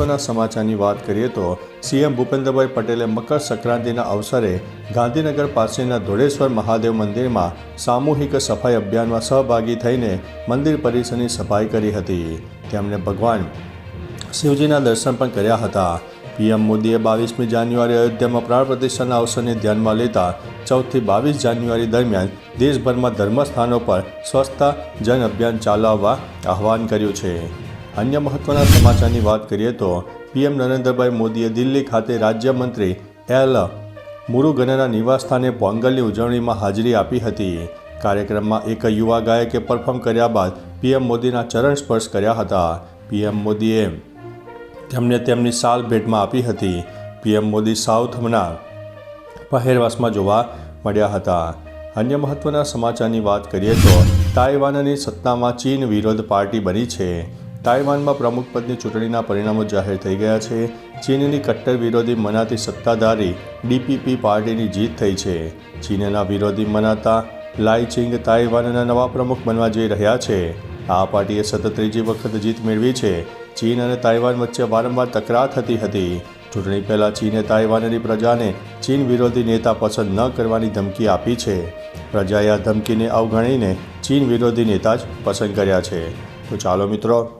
મહત્વના સમાચારની વાત કરીએ તો સીએમ ભૂપેન્દ્રભાઈ પટેલે મકર સંક્રાંતિના અવસરે ગાંધીનગર પાસેના ધોળેશ્વર મહાદેવ મંદિરમાં સામૂહિક સફાઈ અભિયાનમાં સહભાગી થઈને મંદિર પરિસરની સફાઈ કરી હતી. તેમણે ભગવાન શિવજીના દર્શન પણ કર્યા હતા. પીએમ મોદીએ બાવીસમી જાન્યુઆરી અયોધ્યામાં પ્રાણ પ્રતિષ્ઠાના અવસરને ધ્યાનમાં લેતા ચૌદથી બાવીસ જાન્યુઆરી દરમિયાન દેશભરમાં ધર્મસ્થાનો પર સ્વચ્છતા જન અભિયાન ચલાવવા આહવાન કર્યું છે. અન્ય મહત્વના સમાચારની વાત કરીએ તો પીએમ નરેન્દ્રભાઈ મોદીએ દિલ્હી ખાતે રાજ્યમંત્રી એલ મુરુગનના નિવાસસ્થાને પોંગલની ઉજવણીમાં હાજરી આપી હતી. કાર્યક્રમમાં એક યુવા ગાયકે પરફોર્મ કર્યા બાદ પીએમ મોદીના ચરણ સ્પર્શ કર્યા હતા. પીએમ મોદીએ તેમને તેમની સાલ ભેટમાં આપી હતી. પીએમ મોદી સાઉથના પહેરવાસમાં જોવા મળ્યા હતા. અન્ય મહત્વના સમાચારની વાત કરીએ તો તાઇવાનની સત્તામાં ચીન વિરોધ પાર્ટી બની છે. તાઇવાનમાં પ્રમુખપદની ચૂંટણીના પરિણામો જાહેર થઈ ગયા છે. ચીનની કટ્ટર વિરોધી મનાતી સત્તાધારી ડીપીપી પાર્ટીની જીત થઈ છે. ચીનના વિરોધી મનાતા લાઇચિંગ તાઇવાનના નવા પ્રમુખ બનવા જઈ રહ્યા છે. આ પાર્ટીએ સતત ત્રીજી વખત જીત મેળવી છે. ચીન અને તાઇવાન વચ્ચે વારંવાર તકરાર થતી હતી. ચૂંટણી પહેલાં ચીને તાઇવાનની પ્રજાને ચીન વિરોધી નેતા પસંદ ન કરવાની ધમકી આપી છે. પ્રજાએ આ ધમકીને અવગણીને ચીન વિરોધી નેતા જ પસંદ કર્યા છે. તો ચાલો મિત્રો